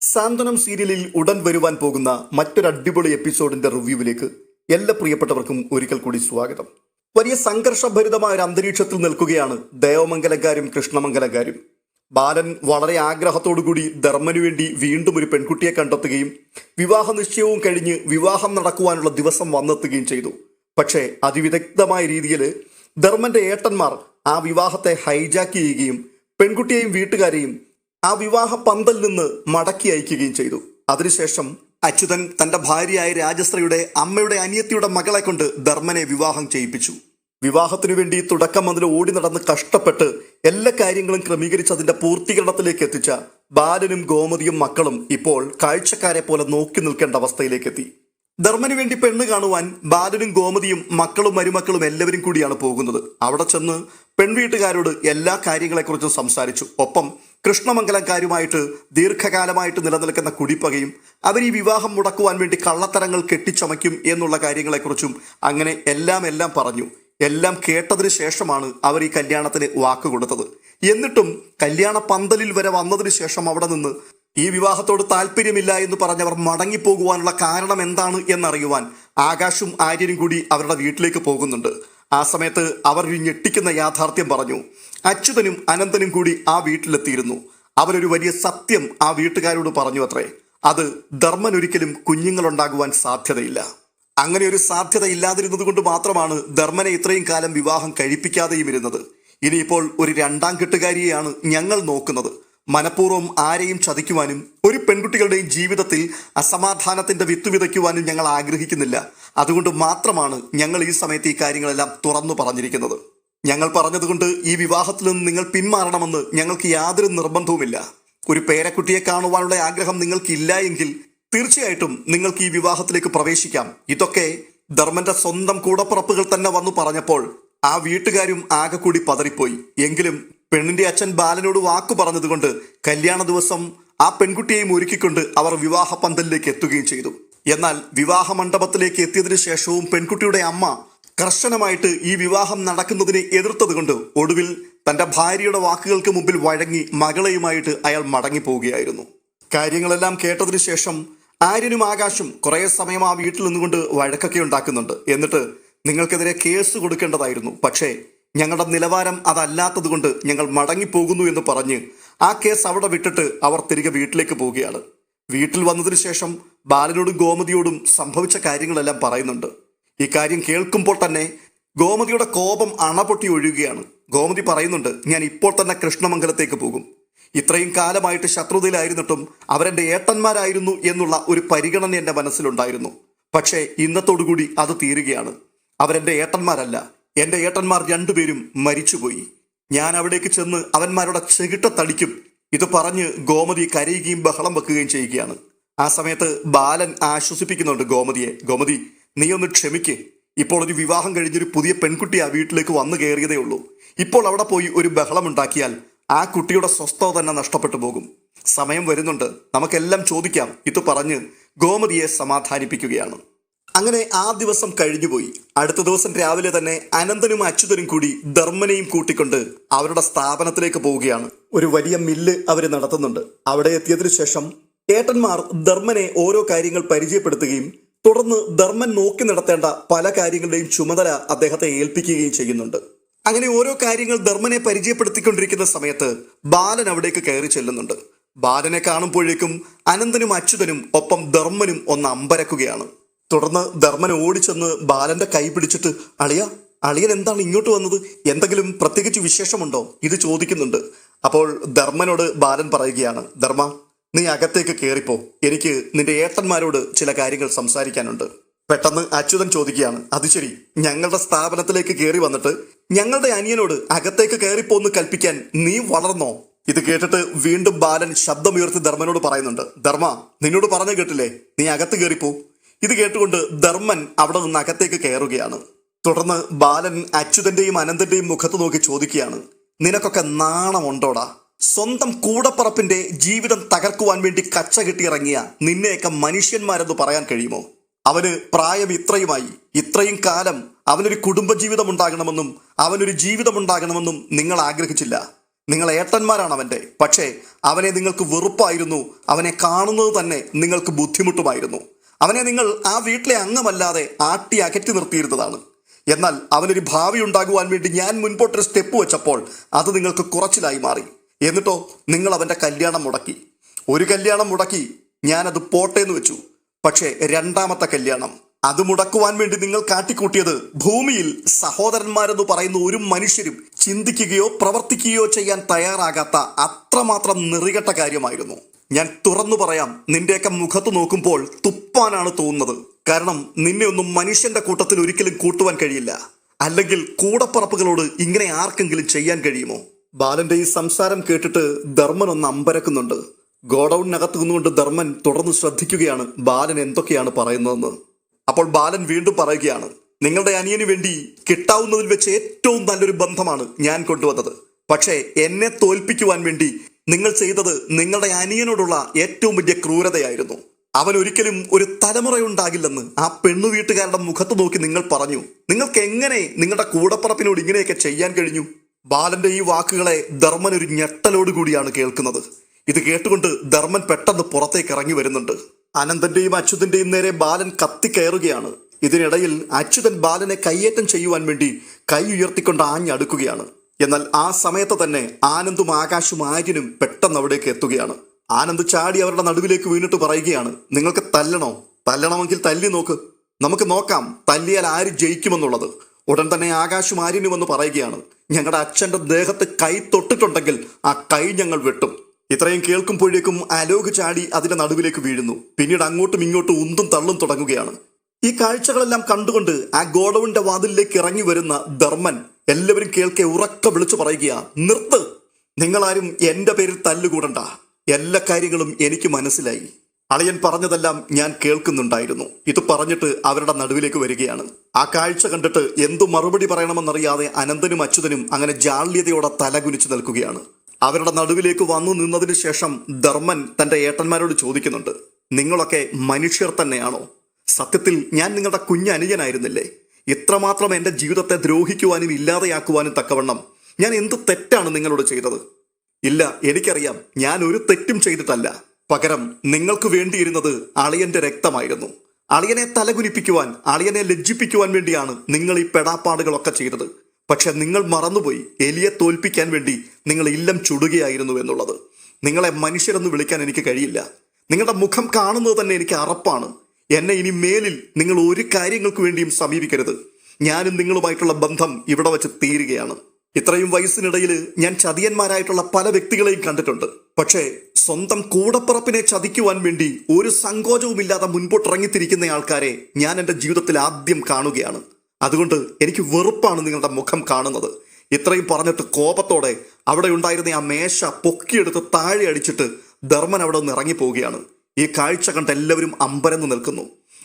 സാന്ത്വനം സീരിയലിൽ ഉടൻ വരുവാൻ പോകുന്ന മറ്റൊരു അടിപൊളി എപ്പിസോഡിന്റെ റിവ്യൂവിലേക്ക് എല്ലാ പ്രിയപ്പെട്ടവർക്കും ഒരിക്കൽ കൂടി സ്വാഗതം. വലിയ സംഘർഷഭരിതമായ ഒരു അന്തരീക്ഷത്തിൽ നിൽക്കുകയാണ് ദേവമംഗലക്കാരും കൃഷ്ണമംഗലക്കാരും. ബാലൻ വളരെ ആഗ്രഹത്തോടുകൂടി ധർമ്മനു വേണ്ടി വീണ്ടും ഒരു പെൺകുട്ടിയെ കണ്ടെത്തുകയും വിവാഹ നിശ്ചയവും കഴിഞ്ഞ് വിവാഹം നടക്കുവാനുള്ള ദിവസം വന്നെത്തുകയും ചെയ്തു. പക്ഷേ അതിവിദഗ്ധമായ രീതിയിൽ ധർമ്മന്റെ ഏട്ടന്മാർ ആ വിവാഹത്തെ ഹൈജാക്ക് ചെയ്യുകയും പെൺകുട്ടിയെയും വീട്ടുകാരെയും ആ വിവാഹ പന്തൽ നിന്ന് മടക്കി അയക്കുകയും ചെയ്തു. അതിനുശേഷം അച്യുതൻ തന്റെ ഭാര്യയായ രാജശ്രീയുടെ അമ്മയുടെ അനിയത്തിയുടെ മകളെ കൊണ്ട് ധർമ്മനെ വിവാഹം ചെയ്യിപ്പിച്ചു. വിവാഹത്തിനു വേണ്ടി തുടക്കം മുതൽ ഓടി നടന്ന് കഷ്ടപ്പെട്ട് എല്ലാ കാര്യങ്ങളും ക്രമീകരിച്ച് അതിന്റെ പൂർത്തീകരണത്തിലേക്ക് എത്തിച്ച ബാലനും ഗോമതിയും മക്കളും ഇപ്പോൾ കാഴ്ചക്കാരെ പോലെ നോക്കി നിൽക്കേണ്ട അവസ്ഥയിലേക്ക് എത്തി. ധർമ്മന് വേണ്ടി പെണ്ണ് കാണുവാൻ ബാലനും ഗോമതിയും മക്കളും മരുമക്കളും എല്ലാവരും കൂടിയാണ് പോകുന്നത്. അവിടെ ചെന്ന് പെൺവീട്ടുകാരോട് എല്ലാ കാര്യങ്ങളെക്കുറിച്ചും സംസാരിച്ചു. ഒപ്പം കൃഷ്ണമംഗലക്കാരുമായിട്ട് ദീർഘകാലമായിട്ട് നിലനിൽക്കുന്ന കുടിപ്പകയും അവർ ഈ വിവാഹം മുടക്കുവാൻ വേണ്ടി കള്ളത്തരങ്ങൾ കെട്ടിച്ചമയ്ക്കും എന്നുള്ള കാര്യങ്ങളെക്കുറിച്ചും അങ്ങനെ എല്ലാം എല്ലാം പറഞ്ഞു. എല്ലാം കേട്ടതിന് ശേഷമാണ് അവർ ഈ കല്യാണത്തിന് വാക്ക് കൊടുത്തത്. എന്നിട്ടും കല്യാണ പന്തലിൽ വരെ വന്നതിന് ശേഷം അവിടെ നിന്ന് ഈ വിവാഹത്തോട് താല്പര്യമില്ല എന്ന് പറഞ്ഞവർ മടങ്ങിപ്പോകുവാനുള്ള കാരണം എന്താണ് എന്നറിയുവാൻ ആകാശും ആര്യനും കൂടി അവരുടെ വീട്ടിലേക്ക് പോകുന്നുണ്ട്. ആ സമയത്ത് അവർ ഞെട്ടിക്കുന്ന യാഥാർത്ഥ്യം പറഞ്ഞു. അച്യുതനും അനന്തനും കൂടി ആ വീട്ടിലെത്തിയിരുന്നു. അവരൊരു വലിയ സത്യം ആ വീട്ടുകാരോട് പറഞ്ഞു അത്രേ അത് ധർമ്മൻ ഒരിക്കലും കുഞ്ഞുങ്ങളുണ്ടാകുവാൻ സാധ്യതയില്ല. അങ്ങനെ ഒരു സാധ്യത ഇല്ലാതിരുന്നത് കൊണ്ട് മാത്രമാണ് ധർമ്മനെ ഇത്രയും കാലം വിവാഹം കഴിപ്പിക്കാതെയും ഇരുന്നത്. ഇനിയിപ്പോൾ ഒരു രണ്ടാം കെട്ടുകാരിയെയാണ് ഞങ്ങൾ നോക്കുന്നത്. മനഃപൂർവം ആരെയും ചതിക്കുവാനും ഒരു പെൺകുട്ടികളുടെയും ജീവിതത്തിൽ അസമാധാനത്തിന്റെ വിത്ത് വിതയ്ക്കുവാനും ഞങ്ങൾ ആഗ്രഹിക്കുന്നില്ല. അതുകൊണ്ട് മാത്രമാണ് ഞങ്ങൾ ഈ സമയത്ത് ഈ കാര്യങ്ങളെല്ലാം തുറന്നു പറഞ്ഞിരിക്കുന്നത്. ഞങ്ങൾ പറഞ്ഞതുകൊണ്ട് ഈ വിവാഹത്തിൽ നിന്ന് നിങ്ങൾ പിന്മാറണമെന്ന് ഞങ്ങൾക്ക് യാതൊരു നിർബന്ധവുമില്ല. ഒരു പേരക്കുട്ടിയെ കാണുവാനുള്ള ആഗ്രഹം നിങ്ങൾക്കില്ല എങ്കിൽ തീർച്ചയായിട്ടും നിങ്ങൾക്ക് ഈ വിവാഹത്തിലേക്ക് പ്രവേശിക്കാം. ഇതൊക്കെ ധർമ്മന്റെ സ്വന്തം കൂടപ്പുറപ്പുകൾ തന്നെ വന്നു പറഞ്ഞപ്പോൾ ആ വീട്ടുകാരും ആകെ കൂടി പതറിപ്പോയി. എങ്കിലും പെണ്ണിന്റെ അച്ഛൻ ബാലനോട് വാക്കു പറഞ്ഞതുകൊണ്ട് കല്യാണ ദിവസം ആ പെൺകുട്ടിയെയും ഒരുക്കിക്കൊണ്ട് അവർ വിവാഹ പന്തലിലേക്ക് എത്തുകയും ചെയ്തു. എന്നാൽ വിവാഹ മണ്ഡപത്തിലേക്ക് എത്തിയതിനു ശേഷവും പെൺകുട്ടിയുടെ അമ്മ കർശനമായിട്ട് ഈ വിവാഹം നടക്കുന്നതിനെ എതിർത്തതുകൊണ്ട് ഒടുവിൽ തന്റെ ഭാര്യയുടെ വാക്കുകൾക്ക് മുമ്പിൽ വഴങ്ങി മകളെയുമായിട്ട് അയാൾ മടങ്ങി പോവുകയായിരുന്നു കാര്യങ്ങളെല്ലാം കേട്ടതിനു ശേഷം ആര്യനും ആകാശും കുറേ സമയം ആ വീട്ടിൽ നിന്നുകൊണ്ട് വഴക്കൊക്കെ ഉണ്ടാക്കുന്നുണ്ട്. എന്നിട്ട് നിങ്ങൾക്കെതിരെ കേസ് കൊടുക്കേണ്ടതായിരുന്നു. പക്ഷേ ഞങ്ങളുടെ നിലവാരം അതല്ലാത്തതുകൊണ്ട് ഞങ്ങൾ മടങ്ങിപ്പോകുന്നു എന്ന് പറഞ്ഞ് ആ കേസ് അവിടെ വിട്ടിട്ട് അവർ തിരികെ വീട്ടിലേക്ക് പോവുകയാണ്. വീട്ടിൽ വന്നതിന് ശേഷം ബാലനോടും ഗോമതിയോടും സംഭവിച്ച കാര്യങ്ങളെല്ലാം പറയുന്നുണ്ട്. ഇക്കാര്യം കാര്യം കേൾക്കുമ്പോൾ തന്നെ ഗോമതിയുടെ കോപം അണപൊട്ടി ഒഴുകുകയാണ്. ഗോമതി പറയുന്നുണ്ട് ഞാൻ ഇപ്പോൾ തന്നെ കൃഷ്ണമംഗലത്തേക്ക് പോകും. ഇത്രയും കാലമായിട്ട് ശത്രുതയിലായിരുന്നിട്ടും അവരെന്റെ ഏട്ടന്മാരായിരുന്നു എന്നുള്ള ഒരു പരിഗണന എന്റെ മനസ്സിലുണ്ടായിരുന്നു. പക്ഷേ ഇന്നത്തോടുകൂടി അത് തീരുകയാണ്. അവരെന്റെ ഏട്ടന്മാരല്ല എന്റെ ഏട്ടന്മാർ രണ്ടുപേരും മരിച്ചുപോയി. ഞാൻ അവിടേക്ക് ചെന്ന് അവന്മാരുടെ ചെകിട്ട തടിക്കും ഇത് പറഞ്ഞ് ഗോമതി കരയുകയും ബഹളം വെക്കുകയും ചെയ്യുകയാണ്. ആ സമയത്ത് ബാലൻ ആശ്വസിപ്പിക്കുന്നുണ്ട് ഗോമതിയെ. ഗോമതി നീ ഒന്ന് ക്ഷമിക്ക്. ഇപ്പോൾ ഒരു വിവാഹം കഴിഞ്ഞൊരു പുതിയ പെൺകുട്ടി ആ വീട്ടിലേക്ക് വന്നു കയറിയതേ ഉള്ളൂ. ഇപ്പോൾ അവിടെ പോയി ഒരു ബഹളം ഉണ്ടാക്കിയാൽ ആ കുട്ടിയുടെ സ്വസ്ഥത തന്നെ നഷ്ടപ്പെട്ടു പോകും. സമയം വരുന്നുണ്ട്. നമുക്കെല്ലാം ചോദിക്കാം. ഇത് പറഞ്ഞ് ഗോമതിയെ സമാധാനിപ്പിക്കുകയാണ്. അങ്ങനെ ആ ദിവസം കഴിഞ്ഞുപോയി. അടുത്ത ദിവസം രാവിലെ തന്നെ അനന്തനും അച്യുതനും കൂടി ധർമ്മനെയും കൂട്ടിക്കൊണ്ട് അവരുടെ സ്ഥാപനത്തിലേക്ക് പോവുകയാണ്. ഒരു വലിയ മില്ല് അവർ നടത്തുന്നുണ്ട്. അവിടെ എത്തിയതിനു ശേഷം ഏട്ടന്മാർ ധർമ്മനെ ഓരോ കാര്യങ്ങൾ പരിചയപ്പെടുത്തുകയും തുടർന്ന് ധർമ്മൻ നോക്കി നടത്തേണ്ട പല കാര്യങ്ങളുടെയും ചുമതല അദ്ദേഹത്തെ ഏൽപ്പിക്കുകയും ചെയ്യുന്നുണ്ട്. അങ്ങനെ ഓരോ കാര്യങ്ങൾ ധർമ്മനെ പരിചയപ്പെടുത്തിക്കൊണ്ടിരിക്കുന്ന സമയത്ത് ബാലൻ അവിടേക്ക് കയറി ചെല്ലുന്നുണ്ട്. ബാലനെ കാണുമ്പോഴേക്കും അനന്തനും അച്യുതനും ഒപ്പം ധർമ്മനും ഒന്ന് അമ്പരക്കുകയാണ്. തുടർന്ന് ധർമ്മൻ ഓടിച്ചെന്ന് ബാലന്റെ കൈ പിടിച്ചിട്ട് അളിയ അളിയൻ എന്താണ് ഇങ്ങോട്ട് വന്നത്? എന്തെങ്കിലും പ്രത്യേകിച്ച് വിശേഷമുണ്ടോ? ഇത് ചോദിക്കുന്നുണ്ട്. അപ്പോൾ ധർമ്മനോട് ബാലൻ പറയുകയാണ് ധർമ്മ നീ അകത്തേക്ക് കയറിപ്പോ എനിക്ക് നിന്റെ ഏട്ടന്മാരോട് ചില കാര്യങ്ങൾ സംസാരിക്കാനുണ്ട്. പെട്ടെന്ന് അച്യുതൻ ചോദിക്കുകയാണ് അത് ശരി. ഞങ്ങളുടെ സ്ഥാപനത്തിലേക്ക് കയറി വന്നിട്ട് ഞങ്ങളുടെ അനിയനോട് അകത്തേക്ക് കയറിപ്പോന്ന് കൽപ്പിക്കാൻ നീ വളർന്നോ? ഇത് കേട്ടിട്ട് വീണ്ടും ബാലൻ ശബ്ദമുയർത്തി ധർമ്മനോട് പറയുന്നുണ്ട് ധർമ്മ നിന്നോട് പറഞ്ഞു കേട്ടില്ലേ? നീ അകത്ത് കയറിപ്പോ ഇത് കേട്ടുകൊണ്ട് ധർമ്മൻ അവിടെ നിന്ന് അകത്തേക്ക് കയറുകയാണ്. തുടർന്ന് ബാലൻ അച്യുതന്റെയും അനന്തന്റെയും മുഖത്ത് നോക്കി ചോദിക്കുകയാണ്. നിനക്കൊക്കെ നാണമുണ്ടോടാ? സ്വന്തം കൂടപ്പറപ്പിന്റെ ജീവിതം തകർക്കുവാൻ വേണ്ടി കച്ച കെട്ടിയിറങ്ങിയ നിന്നെയൊക്കെ മനുഷ്യന്മാരെന്ന് പറയാൻ കഴിയുമോ? അവന് പ്രായം ഇത്രയുമായി. ഇത്രയും കാലം അവനൊരു കുടുംബജീവിതം ഉണ്ടാകണമെന്നും അവനൊരു ജീവിതം ഉണ്ടാകണമെന്നും നിങ്ങൾ ആഗ്രഹിച്ചില്ല. നിങ്ങൾ ഏട്ടന്മാരാണ് അവന്റെ. പക്ഷേ അവനെ നിങ്ങൾക്ക് വെറുപ്പായിരുന്നു. അവനെ കാണുന്നത് തന്നെ നിങ്ങൾക്ക് ബുദ്ധിമുട്ടുമായിരുന്നു. അവനെ നിങ്ങൾ ആ വീട്ടിലെ അംഗമല്ലാതെ ആട്ടി അകറ്റി നിർത്തിയിരുന്നതാണ്. എന്നാൽ അവനൊരു ഭാവി ഉണ്ടാകുവാൻ വേണ്ടി ഞാൻ മുൻപോട്ടൊരു സ്റ്റെപ്പ് വെച്ചപ്പോൾ അത് നിങ്ങൾക്ക് കുറച്ചിലായി മാറി. എന്നിട്ടോ നിങ്ങൾ അവന്റെ കല്യാണം മുടക്കി. ഒരു കല്യാണം മുടക്കി ഞാനത് പോട്ടെ എന്ന് വെച്ചു. പക്ഷേ രണ്ടാമത്തെ കല്യാണം. അത് മുടക്കുവാൻ വേണ്ടി നിങ്ങൾ കാട്ടിക്കൂട്ടിയത് ഭൂമിയിൽ സഹോദരന്മാരെന്ന് പറയുന്ന ഒരു മനുഷ്യരും ചിന്തിക്കുകയോ പ്രവർത്തിക്കുകയോ ചെയ്യാൻ തയ്യാറാകാത്ത അത്രമാത്രം നിറികെട്ട കാര്യമായിരുന്നു. ഞാൻ തുറന്നു പറയാം നിന്റെയൊക്കെ മുഖത്ത് നോക്കുമ്പോൾ തുപ്പാനാണ് തോന്നുന്നത്. കാരണം നിന്നെ ഒന്നും മനുഷ്യന്റെ കൂട്ടത്തിൽ ഒരിക്കലും കൂട്ടുവാൻ കഴിയില്ല. അല്ലെങ്കിൽ കൂടപ്പറപ്പുകളോട് ഇങ്ങനെ ആർക്കെങ്കിലും ചെയ്യാൻ കഴിയുമോ? ബാലന്റെ ഈ സംസാരം കേട്ടിട്ട് ധർമ്മൻ ഒന്ന് അമ്പരക്കുന്നുണ്ട്. ഗോഡൌണിനകത്ത് നിന്നുകൊണ്ട് ധർമ്മൻ തുടർന്ന് ശ്രദ്ധിക്കുകയാണ് ബാലൻ എന്തൊക്കെയാണ് പറയുന്നതെന്ന്. അപ്പോൾ ബാലൻ വീണ്ടും പറയുകയാണ് നിങ്ങളുടെ അനിയന് വേണ്ടി കിട്ടാവുന്നതിൽ വെച്ച് ഏറ്റവും നല്ലൊരു ബന്ധമാണ് ഞാൻ കൊണ്ടുവന്നത്. പക്ഷേ എന്നെ തോൽപ്പിക്കുവാൻ വേണ്ടി നിങ്ങൾ ചെയ്തത് നിങ്ങളുടെ അനിയനോടുള്ള ഏറ്റവും വലിയ ക്രൂരതയായിരുന്നു. അവൻ ഒരിക്കലും ഒരു തലമുറയുണ്ടാകില്ലെന്ന് ആ പെണ്ണു വീട്ടുകാരുടെ മുഖത്ത് നോക്കി നിങ്ങൾ പറഞ്ഞു. നിങ്ങൾക്ക് എങ്ങനെ നിങ്ങളുടെ കൂടപ്പറപ്പിനോട് ഇങ്ങനെയൊക്കെ ചെയ്യാൻ കഴിഞ്ഞു? ബാലന്റെ ഈ വാക്കുകളെ ധർമ്മൻ ഒരു ഞെട്ടലോട് കൂടിയാണ് കേൾക്കുന്നത്. ഇത് കേട്ടുകൊണ്ട് ധർമ്മൻ പെട്ടെന്ന് പുറത്തേക്ക് ഇറങ്ങി വരുന്നുണ്ട്. അനന്തന്റെയും അച്യുതന്റെയും നേരെ ബാലൻ കത്തി കയറുകയാണ്. ഇതിനിടയിൽ അച്യുതൻ ബാലനെ കയ്യേറ്റം ചെയ്യുവാൻ വേണ്ടി കൈ ഉയർത്തിക്കൊണ്ട് ആഞ്ഞടുക്കുകയാണ്. എന്നാൽ ആ സമയത്ത് തന്നെ ആനന്ദും ആകാശും ആര്യനും പെട്ടെന്ന് അവിടേക്ക് എത്തുകയാണ്. ആനന്ദ് ചാടി അവരുടെ നടുവിലേക്ക് വീണിട്ട് പറയുകയാണ് നിങ്ങൾക്ക് തല്ലണോ? തല്ലണമെങ്കിൽ തല്ലി നോക്ക്. നമുക്ക് നോക്കാം തല്ലിയാൽ ആര് ജയിക്കുമെന്നുള്ളത്. ഉടൻ തന്നെ ആകാശും ആര്യനും എന്ന് പറയുകയാണ് ഞങ്ങളുടെ അച്ഛന്റെ ദേഹത്ത് കൈ തൊട്ടിട്ടുണ്ടെങ്കിൽ ആ കൈ ഞങ്ങൾ വെട്ടും. ഇത്രയും കേൾക്കുമ്പോഴേക്കും അലോക് ചാടി അതിന്റെ നടുവിലേക്ക് വീഴുന്നു. പിന്നീട് അങ്ങോട്ടും ഇങ്ങോട്ടും ഉന്തും തള്ളും തുടങ്ങുകയാണ്. ഈ കാഴ്ചകളെല്ലാം കണ്ടുകൊണ്ട് ആ ഗോഡൌണിന്റെ വാതിലിലേക്ക് ഇറങ്ങി വരുന്ന ധർമ്മൻ എല്ലാവരും കേൾക്കെ ഉറക്കം വിളിച്ചു പറയുക നിർത്ത്. നിങ്ങളാരും എന്റെ പേരിൽ തല്ലുകൂടണ്ട. എല്ലാ കാര്യങ്ങളും എനിക്ക് മനസ്സിലായി. അളിയൻ പറഞ്ഞതെല്ലാം ഞാൻ കേൾക്കുന്നുണ്ടായിരുന്നു. ഇത് പറഞ്ഞിട്ട് അവരുടെ നടുവിലേക്ക് വരികയാണ്. ആ കാഴ്ച കണ്ടിട്ട് എന്തു മറുപടി പറയണമെന്നറിയാതെ അനന്തനും അച്യുതനും അങ്ങനെ ജാള്യതയോടെ തലകുനിച്ചു നിൽക്കുകയാണ്. അവരുടെ നടുവിലേക്ക് വന്നു നിന്നതിന് ശേഷം ധർമ്മൻ തന്റെ ഏട്ടന്മാരോട് ചോദിക്കുന്നുണ്ട്. നിങ്ങളൊക്കെ മനുഷ്യർ തന്നെയാണോ? സത്യത്തിൽ ഞാൻ നിങ്ങളുടെ കുഞ്ഞനുജനായിരുന്നില്ലേ? ഇത്രമാത്രം എന്റെ ജീവിതത്തെ ദ്രോഹിക്കുവാനും ഇല്ലാതെയാക്കുവാനും തക്കവണ്ണം ഞാൻ എന്ത് തെറ്റാണ് നിങ്ങളോട് ചെയ്തത്? ഇല്ല എനിക്കറിയാം ഞാൻ ഒരു തെറ്റും ചെയ്തിട്ടല്ല. പകരം നിങ്ങൾക്ക് വേണ്ടിയിരുന്നത് അളിയന്റെ രക്തമായിരുന്നു. അളിയനെ തലകുനിപ്പിക്കുവാൻ അളിയനെ ലജ്ജിപ്പിക്കുവാൻ വേണ്ടിയാണ് നിങ്ങൾ ഈ പെടാപ്പാടുകളൊക്കെ ചെയ്തത്. പക്ഷെ നിങ്ങൾ മറന്നുപോയി. എലിയെ തോൽപ്പിക്കാൻ വേണ്ടി നിങ്ങൾ ഇല്ലം ചുടുകയായിരുന്നു എന്നുള്ളത്. നിങ്ങളെ മനുഷ്യരെന്ന് വിളിക്കാൻ എനിക്ക് കഴിയില്ല. നിങ്ങളുടെ മുഖം കാണുന്നത് തന്നെ എനിക്ക് അറപ്പാണ്. എന്നെ ഇനി മേലിൽ നിങ്ങൾ ഒരു കാര്യങ്ങൾക്ക് വേണ്ടിയും സമീപിക്കരുത്. ഞാനും നിങ്ങളുമായിട്ടുള്ള ബന്ധം ഇവിടെ വെച്ച് തീരുകയാണ്. ഇത്രയും വയസ്സിനിടയിൽ ഞാൻ ചതിയന്മാരായിട്ടുള്ള പല വ്യക്തികളെയും കണ്ടിട്ടുണ്ട്. പക്ഷേ സ്വന്തം കൂടപ്പുറപ്പിനെ ചതിക്കുവാൻ വേണ്ടി ഒരു സങ്കോചവുമില്ലാതെ മുൻപോട്ടിറങ്ങിത്തിരിക്കുന്ന ആൾക്കാരെ ഞാൻ എന്റെ ജീവിതത്തിൽ ആദ്യം കാണുകയാണ്. അതുകൊണ്ട് എനിക്ക് വെറുപ്പാണ് നിങ്ങളുടെ മുഖം കാണുന്നത്. ഇത്രയും പറഞ്ഞിട്ട് കോപത്തോടെ അവിടെ ഉണ്ടായിരുന്ന ആ മേശ പൊക്കിയെടുത്ത് താഴെ അടിച്ചിട്ട് ധർമ്മൻ അവിടെ നിന്ന് ഇറങ്ങിപ്പോവുകയാണ്. ഈ കാഴ്ച കണ്ട് എല്ലാവരും അമ്പരന്ന് നിൽക്കുന്നു.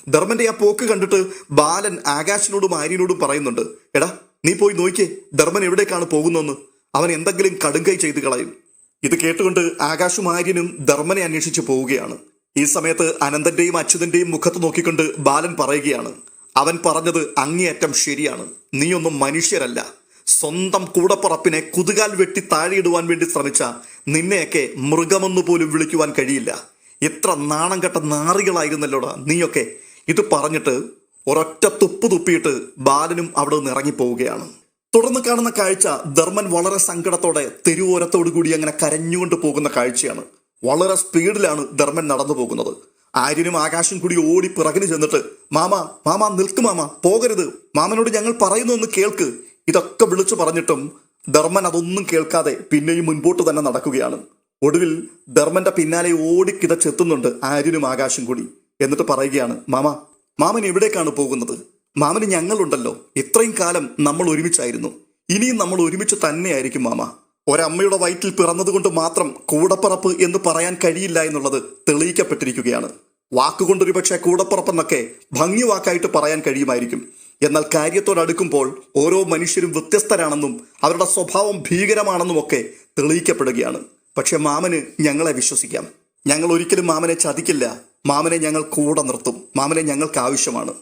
ധർമ്മന്റെ ആ പോക്ക് കണ്ടിട്ട് ബാലൻ ആകാശിനോടും ആര്യനോടും പറയുന്നുണ്ട് എടാ നീ പോയി നോക്കിയേ ധർമ്മൻ എവിടേക്കാണ് പോകുന്നതെന്ന്? അവൻ എന്തെങ്കിലും കടുങ്കൈ ചെയ്ത് കളയും. ഇത് കേട്ടുകൊണ്ട് ആകാശും ആര്യനും ധർമ്മനെ അന്വേഷിച്ച് പോവുകയാണ്. ഈ സമയത്ത് അനന്തന്റെയും അച്യുതന്റെയും മുഖത്ത് നോക്കിക്കൊണ്ട് ബാലൻ പറയുകയാണ് അവൻ പറഞ്ഞത് അങ്ങേയറ്റം ശരിയാണ്. നീയൊന്നും മനുഷ്യരല്ല. സ്വന്തം കൂടപ്പറപ്പിനെ കുതുകാൽ വെട്ടി താഴെയിടുവാൻ വേണ്ടി ശ്രമിച്ച നിന്നെയൊക്കെ മൃഗമെന്നു പോലും വിളിക്കുവാൻ കഴിയില്ല. എത്ര നാണം കെട്ട നാറികളായിരുന്നല്ലോടാ നീയൊക്കെ. ഇത് പറഞ്ഞിട്ട് ഒരൊറ്റ തുപ്പ് തുപ്പിയിട്ട് ബാലനും അവിടെ നിന്ന് ഇറങ്ങിപ്പോവുകയാണ്. തുടർന്ന് കാണുന്ന കാഴ്ച ധർമ്മൻ വളരെ സങ്കടത്തോടെ തെരുവോരത്തോടു കൂടി അങ്ങനെ കരഞ്ഞുകൊണ്ട് പോകുന്ന കാഴ്ചയാണ്. വളരെ സ്പീഡിലാണ് ധർമ്മൻ നടന്നു പോകുന്നത്. ആര്യനും ആകാശം കൂടി ഓടി പിറകിന് ചെന്നിട്ട് മാമ മാമ നിൽക്ക് മാമ പോകരുത്. മാമനോട് ഞങ്ങൾ പറയുന്നു ഒന്ന് കേൾക്ക്. ഇതൊക്കെ വിളിച്ചു പറഞ്ഞിട്ടും ധർമ്മൻ അതൊന്നും കേൾക്കാതെ പിന്നെയും മുൻപോട്ട് തന്നെ നടക്കുകയാണ്. ഒടുവിൽ ധർമ്മന്റെ പിന്നാലെ ഓടി കിതച്ചെത്തുന്നുണ്ട് ആര്യനും ആകാശം കൂടി. എന്നിട്ട് പറയുകയാണ് മാമ മാമൻ എവിടേക്കാണ് പോകുന്നത്? മാമന് ഞങ്ങളുണ്ടല്ലോ. ഇത്രയും കാലം നമ്മൾ ഒരുമിച്ചായിരുന്നു. ഇനിയും നമ്മൾ ഒരുമിച്ച് തന്നെയായിരിക്കും മാമ. ഒരമ്മയുടെ വയറ്റിൽ പിറന്നതുകൊണ്ട് മാത്രം കൂടപ്പറപ്പ് എന്ന് പറയാൻ കഴിയില്ല എന്നുള്ളത് തെളിയിക്കപ്പെട്ടിരിക്കുകയാണ്. വാക്കുകൊണ്ടൊരു പക്ഷേ കൂടപ്പറപ്പെന്നൊക്കെ ഭംഗി വാക്കായിട്ട് പറയാൻ കഴിയുമായിരിക്കും. എന്നാൽ കാര്യത്തോടടുക്കുമ്പോൾ ഓരോ മനുഷ്യരും വ്യത്യസ്തരാണെന്നും അവരുടെ സ്വഭാവം ഭീകരമാണെന്നും ഒക്കെ തെളിയിക്കപ്പെടുകയാണ്. പക്ഷെ മാമന് ഞങ്ങളെ വിശ്വസിക്കാം. ഞങ്ങൾ ഒരിക്കലും മാമനെ ചതിക്കില്ല. മാമനെ ഞങ്ങൾ കൂടെ നിർത്തും. മാമനെ ഞങ്ങൾക്ക് ആവശ്യമാണ്.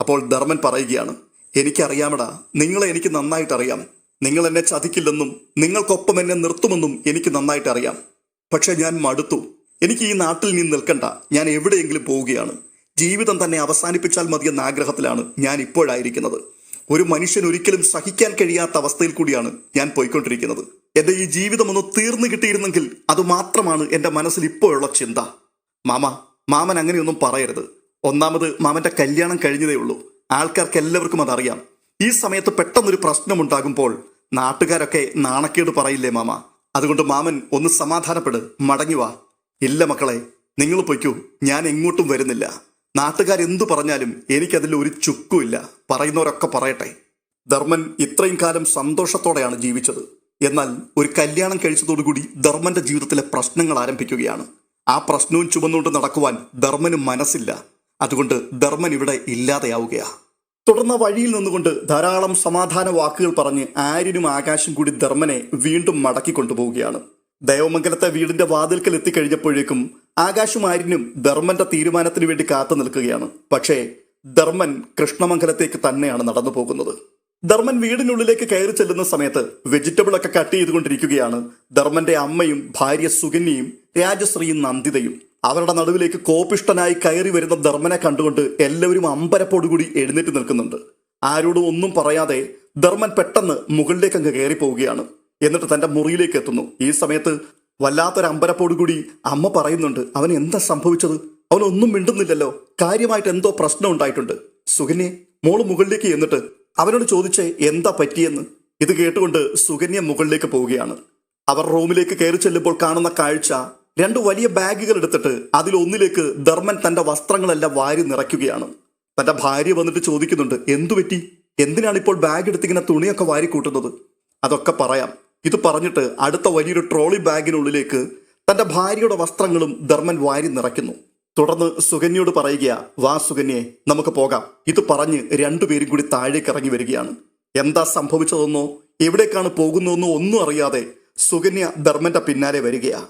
അപ്പോൾ ധർമ്മൻ പറയുകയാണ് എനിക്കറിയാമടാ നിങ്ങളെ എനിക്ക് നന്നായിട്ട് അറിയാം നിങ്ങൾ എന്നെ ചതിക്കില്ലെന്നും നിങ്ങൾക്കൊപ്പം എന്നെ നിർത്തുമെന്നും എനിക്ക് നന്നായിട്ട് അറിയാം പക്ഷെ ഞാൻ മടുത്തു. എനിക്ക് ഈ നാട്ടിൽ നിന്ന് നിൽക്കണ്ട. ഞാൻ എവിടെയെങ്കിലും പോവുകയാണ്. ജീവിതം തന്നെ അവസാനിപ്പിച്ചാൽ മതിയെന്ന ആഗ്രഹത്തിലാണ് ഞാൻ ഇപ്പോഴായിരിക്കുന്നത്. ഒരു മനുഷ്യൻ ഒരിക്കലും സഹിക്കാൻ കഴിയാത്ത അവസ്ഥയിൽ കൂടിയാണ് ഞാൻ പോയിക്കൊണ്ടിരിക്കുന്നത്. എന്റെ ഈ ജീവിതം ഒന്ന് തീർന്നു കിട്ടിയിരുന്നെങ്കിൽ അത് മാത്രമാണ് എന്റെ മനസ്സിൽ ഇപ്പോഴുള്ള ചിന്ത. മാമ മാമൻ അങ്ങനെയൊന്നും പറയരുത്. ഒന്നാമത് മാമന്റെ കല്യാണം കഴിഞ്ഞതേ ഉള്ളൂ. ആൾക്കാർക്ക് എല്ലാവർക്കും അതറിയാം. ഈ സമയത്ത് പെട്ടെന്നൊരു പ്രശ്നമുണ്ടാകുമ്പോൾ നാട്ടുകാരൊക്കെ നാണക്കേട് പറയില്ലേ മാമ? അതുകൊണ്ട് മാമൻ ഒന്ന് സമാധാനപ്പെട്. മടങ്ങി വാ. ഇല്ല മക്കളെ നിങ്ങൾ പൊയ്ക്കൂ. ഞാൻ എങ്ങോട്ടും വരുന്നില്ല. നാട്ടുകാരെന്തു പറഞ്ഞാലും എനിക്കതിൽ ഒരു ചുക്കുമില്ല. പറയുന്നവരൊക്കെ പറയട്ടെ. ധർമ്മൻ ഇത്രയും കാലം സന്തോഷത്തോടെയാണ് ജീവിച്ചത്. എന്നാൽ ഒരു കല്യാണം കഴിച്ചതോടുകൂടി ധർമ്മന്റെ ജീവിതത്തിലെ പ്രശ്നങ്ങൾ ആരംഭിക്കുകയാണ്. ആ പ്രശ്നവും ചുമന്നുകൊണ്ട് നടക്കുവാൻ ധർമ്മന് മനസ്സില്ല. അതുകൊണ്ട് ധർമ്മൻ ഇവിടെ ഇല്ലാതെയാവുകയാ. തുടർന്ന വഴിയിൽ നിന്നുകൊണ്ട് ധാരാളം സമാധാന വാക്കുകൾ പറഞ്ഞ് ആര്യനും ആകാശും കൂടി ധർമ്മനെ വീണ്ടും മടക്കി കൊണ്ടുപോവുകയാണ്. ദേവമംഗലത്തെ വീടിന്റെ വാതിൽക്കൽ എത്തിക്കഴിഞ്ഞപ്പോഴേക്കും ആകാശും ആര്യനും ധർമ്മന്റെ തീരുമാനത്തിന് വേണ്ടി കാത്തു നിൽക്കുകയാണ് പക്ഷേ ധർമ്മൻ കൃഷ്ണമംഗലത്തേക്ക് തന്നെയാണ് നടന്നു പോകുന്നത് ധർമ്മൻ വീടിനുള്ളിലേക്ക് കയറി ചെല്ലുന്ന സമയത്ത് വെജിറ്റബിൾ ഒക്കെ കട്ട് ചെയ്തുകൊണ്ടിരിക്കുകയാണ്. ധർമ്മന്റെ അമ്മയും ഭാര്യ സുകന്യയും രാജശ്രീയും നന്ദിതയും. അവരുടെ നടുവിലേക്ക് കോപിഷ്ടനായി കയറി വരുന്ന ധർമ്മനെ കണ്ടുകൊണ്ട് എല്ലാവരും അമ്പരപ്പോടുകൂടി എഴുന്നേറ്റ് നിൽക്കുന്നുണ്ട്. ആരോടും ഒന്നും പറയാതെ ധർമ്മൻ പെട്ടെന്ന് മുകളിലേക്ക് അങ്ങ് കയറി പോവുകയാണ്. എന്നിട്ട് തന്റെ മുറിയിലേക്ക് എത്തുന്നു. ഈ സമയത്ത് വല്ലാത്തൊരു അമ്പരപ്പോടുകൂടി അമ്മ പറയുന്നുണ്ട് അവൻ എന്താ സംഭവിച്ചത്? അവനൊന്നും മിണ്ടുന്നില്ലല്ലോ. കാര്യമായിട്ട് എന്തോ പ്രശ്നം ഉണ്ടായിട്ടുണ്ട്. സുകന്യെ മോൾ മുകളിലേക്ക് എന്നിട്ട് അവനോട് ചോദിച്ച് എന്താ പറ്റിയെന്ന്? ഇത് കേട്ടുകൊണ്ട് സുകന്യ മുകളിലേക്ക് പോവുകയാണ്. അവർ റൂമിലേക്ക് കയറി ചെല്ലുമ്പോൾ കാണുന്ന കാഴ്ച രണ്ട് വലിയ ബാഗുകൾ എടുത്തിട്ട് അതിലൊന്നിലേക്ക് ധർമ്മൻ തന്റെ വസ്ത്രങ്ങളെല്ലാം വാരി നിറയ്ക്കുകയാണ്. തന്റെ ഭാര്യ വന്നിട്ട് ചോദിക്കുന്നുണ്ട് എന്തു പറ്റി? എന്തിനാണ് ഇപ്പോൾ ബാഗ് എടുത്തിങ്ങനെ തുണിയൊക്കെ വാരി കൂട്ടുന്നത്? അതൊക്കെ പറയാം. ഇത് പറഞ്ഞിട്ട് അടുത്ത വലിയൊരു ട്രോളി ബാഗിനുള്ളിലേക്ക് തന്റെ ഭാര്യയുടെ വസ്ത്രങ്ങളും ധർമ്മൻ വാരി നിറയ്ക്കുന്നു. തുടർന്ന് സുകന്യയോട് പറയുകയാ വാ സുകന്യെ നമുക്ക് പോകാം. ഇത് പറഞ്ഞ് രണ്ടുപേരും കൂടി താഴേക്ക് ഇറങ്ങി വരികയാണ്. എന്താ സംഭവിച്ചതെന്നോ എവിടേക്കാണ് പോകുന്നതെന്നോ ഒന്നും അറിയാതെ സുകന്യ ധർമ്മന്റെ പിന്നാലെ വരികയാ.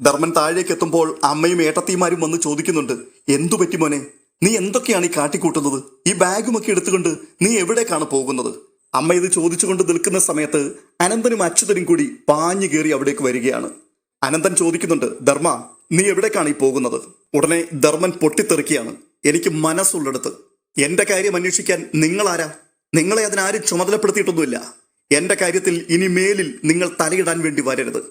ധർമ്മൻ താഴേക്ക് എത്തുമ്പോൾ അമ്മയും ഏട്ടത്തിമാരും വന്ന് ചോദിക്കുന്നുണ്ട് എന്തു പറ്റി മോനെ? നീ എന്തൊക്കെയാണ് ഈ കാട്ടിക്കൂട്ടുന്നത്? ഈ ബാഗുമൊക്കെ എടുത്തുകൊണ്ട് നീ എവിടേക്കാണ് പോകുന്നത്? അമ്മ ഇത് ചോദിച്ചുകൊണ്ട് നിൽക്കുന്ന സമയത്ത് അനന്തനും അച്യുതനും കൂടി പാഞ്ഞു കയറി അവിടേക്ക് വരികയാണ്. അനന്തൻ ചോദിക്കുന്നുണ്ട് ധർമ്മ നീ എവിടേക്കാണ് ഈ പോകുന്നത്? ഉടനെ ധർമ്മൻ പൊട്ടിത്തെറിക്കുകയാണ്. എനിക്ക് മനസ്സുള്ളിടത്ത് എന്റെ കാര്യം അന്വേഷിക്കാൻ നിങ്ങളാരാ? നിങ്ങളെ അതിനാരും ചുമതലപ്പെടുത്തിയിട്ടൊന്നുമില്ല. എന്റെ കാര്യത്തിൽ ഇനി മേലിൽ നിങ്ങൾ തലയിടാൻ വേണ്ടി വരരുത്.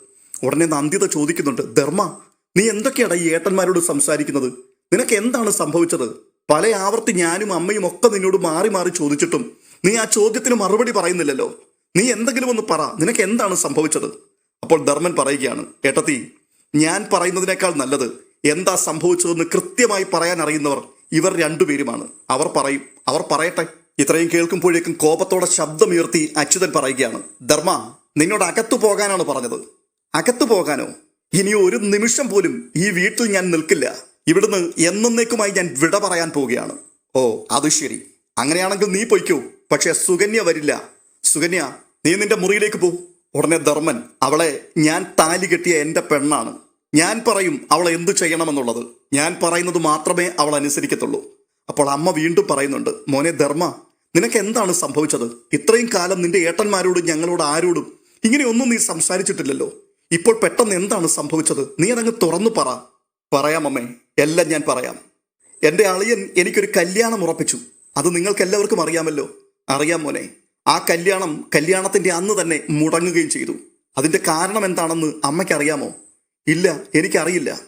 ഉടനെ നന്ദിത ചോദിക്കുന്നുണ്ട്. ധർമ്മ നീ എന്തൊക്കെയാണ് ഈ ഏട്ടന്മാരോട് സംസാരിക്കുന്നത്? നിനക്ക് എന്താണ് സംഭവിച്ചത്? പല ആവർത്തി ഞാനും അമ്മയും ഒക്കെ നിന്നോട് മാറി മാറി ചോദിച്ചിട്ടും നീ ആ ചോദ്യത്തിന് മറുപടി പറയുന്നില്ലല്ലോ. നീ എന്തെങ്കിലും ഒന്ന് പറ. നിനക്ക് എന്താണ് സംഭവിച്ചത്? അപ്പോൾ ധർമ്മൻ പറയുകയാണ് ഏട്ടത്തി ഞാൻ പറയുന്നതിനേക്കാൾ നല്ലത് എന്താ സംഭവിച്ചതെന്ന് കൃത്യമായി പറയാൻ അറിയുന്നവർ ഇവർ രണ്ടുപേരുമാണ്. അവർ പറയും അവർ പറയട്ടെ. ഇത്രയും കേൾക്കുമ്പോഴേക്കും കോപത്തോടെ ശബ്ദമുയർത്തി അച്യുതൻ പറയുകയാണ് ധർമ്മ നിന്നോട് അകത്തു പോകാനാണ് പറഞ്ഞത്. അകത്തു പോകാനോ? ഇനി ഒരു നിമിഷം പോലും ഈ വീട്ടിൽ ഞാൻ നിൽക്കില്ല. ഇവിടുന്ന് എന്നേക്കുമായി ഞാൻ വിട പറയാൻ പോവുകയാണ്. ഓ അത് ശരി. അങ്ങനെയാണെങ്കിൽ നീ പൊയ്ക്കോ. പക്ഷെ സുകന്യ വരില്ല. സുകന്യ നീ നിന്റെ മുറിയിലേക്ക് പോ. ഉടനെ ധർമ്മൻ അവളെ ഞാൻ താലി കെട്ടിയ എന്റെ പെണ്ണാണ്. ഞാൻ പറയും അവൾ എന്തു ചെയ്യണമെന്നുള്ളത്. ഞാൻ പറയുന്നത് മാത്രമേ അവൾ അനുസരിക്കത്തുള്ളൂ. അപ്പോൾ അമ്മ വീണ്ടും പറയുന്നുണ്ട് മോനെ ധർമ്മ നിനക്ക് എന്താണ് സംഭവിച്ചത്? ഇത്രയും കാലം നിന്റെ ഏട്ടന്മാരോടും ഞങ്ങളോട് ആരോടും ഇങ്ങനെയൊന്നും നീ സംസാരിച്ചിട്ടില്ലല്ലോ. ഇപ്പോൾ പെട്ടെന്ന് എന്താണ് സംഭവിച്ചത്? നീ അതങ്ങ് തുറന്നു പറ. പറയാം അമ്മേ എല്ലാം ഞാൻ പറയാം. എന്റെ അളിയൻ എനിക്കൊരു കല്യാണം ഉറപ്പിച്ചു. അത് നിങ്ങൾക്ക് എല്ലാവർക്കും അറിയാമല്ലോ. അറിയാം മോനെ. ആ കല്യാണം കല്യാണത്തിന്റെ അന്ന് തന്നെ മുടങ്ങുകയും ചെയ്തു. അതിന്റെ കാരണം എന്താണെന്ന് അമ്മയ്ക്ക് അറിയാമോ ഇല്ല എനിക്കറിയില്ല.